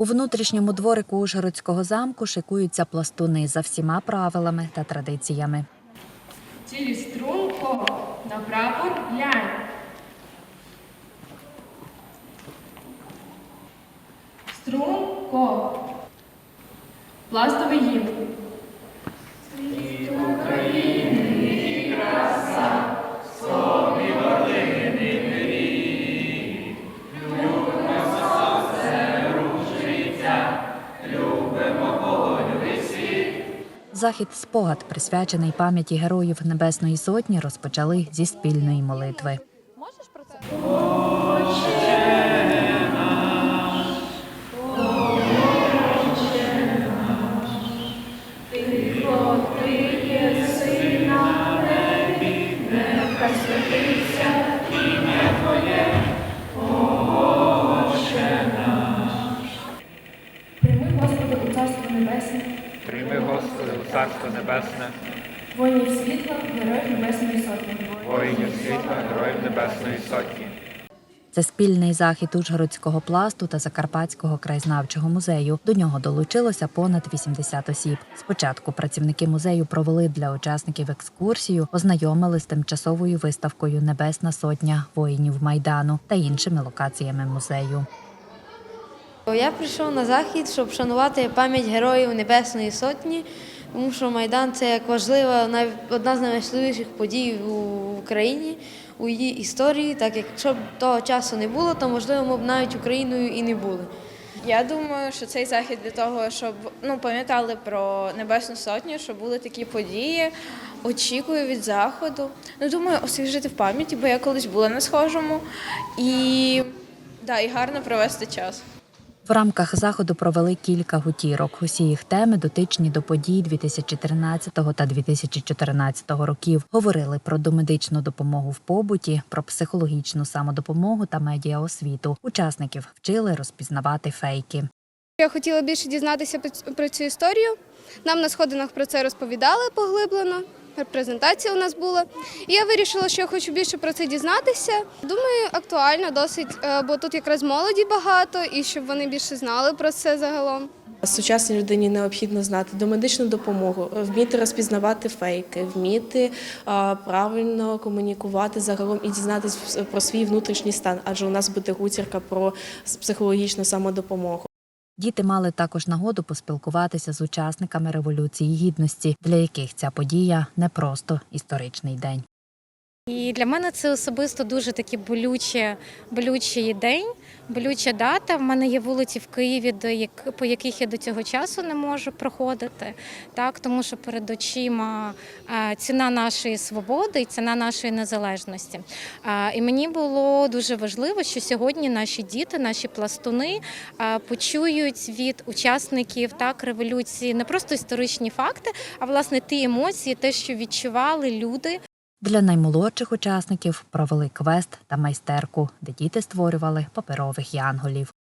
У внутрішньому дворику Ужгородського замку шикуються пластуни за всіма правилами та традиціями. Цілі струнку на прапор глянь. Струнко. Пластовий гімн. Захід спогад, присвячений пам'яті героїв Небесної Сотні, розпочали зі спільної молитви. Царство Небесне, воїнів світла, героїв Небесної Сотні. воїнів світла, героїв Небесної Сотні. Це спільний захід Ужгородського пласту та Закарпатського краєзнавчого музею. До нього долучилося понад 80 осіб. Спочатку працівники музею провели для учасників екскурсію, ознайомили з тимчасовою виставкою Небесна сотня воїнів майдану та іншими локаціями музею. Я прийшов на захід, щоб вшанувати пам'ять героїв Небесної Сотні, тому що Майдан це як важлива, одна з найважливіших подій в Україні у її історії. Так як якщо б того часу не було, то можливо ми б навіть Україною і не були. Я думаю, що цей захід для того, щоб ну пам'ятали про Небесну Сотню, щоб були такі події. Очікую від заходу. Ну думаю, освіжити в пам'яті, бо я колись була на схожому і, да, і гарно провести час. В рамках заходу провели кілька гутірок. Усі їх теми дотичні до подій 2013 та 2014 років. Говорили про домедичну допомогу в побуті, про психологічну самодопомогу та медіаосвіту. Учасників вчили розпізнавати фейки. Я хотіла більше дізнатися про- цю історію. Нам на сходинах про це розповідали поглиблено. Презентація у нас була. І я вирішила, що я хочу більше про це дізнатися. Думаю, актуально досить, е, бо тут якраз молоді багато, і щоб вони більше знали про це загалом. Сучасній людині необхідно знати домедичну допомогу, вміти розпізнавати фейки, вміти а, правильно комунікувати загалом і дізнатися про свій внутрішній стан, адже у нас буде гутірка про психологічну самодопомогу. Діти мали також нагоду поспілкуватися з учасниками революції гідності, для яких ця подія не просто історичний день. І для мене це особисто дуже такий болючі, болючий день, болюча дата. В мене є вулиці в Києві, до як, по яких я до цього часу не можу проходити, так тому що перед очима е, ціна нашої свободи і ціна нашої незалежності. Е, І мені було дуже важливо, що сьогодні наші діти, наші пластуни е, почують від учасників так революції не просто історичні факти, а власне ті емоції, те, що відчували люди Для наймолодших учасників провели квест та майстерку, де діти створювали паперових янголів.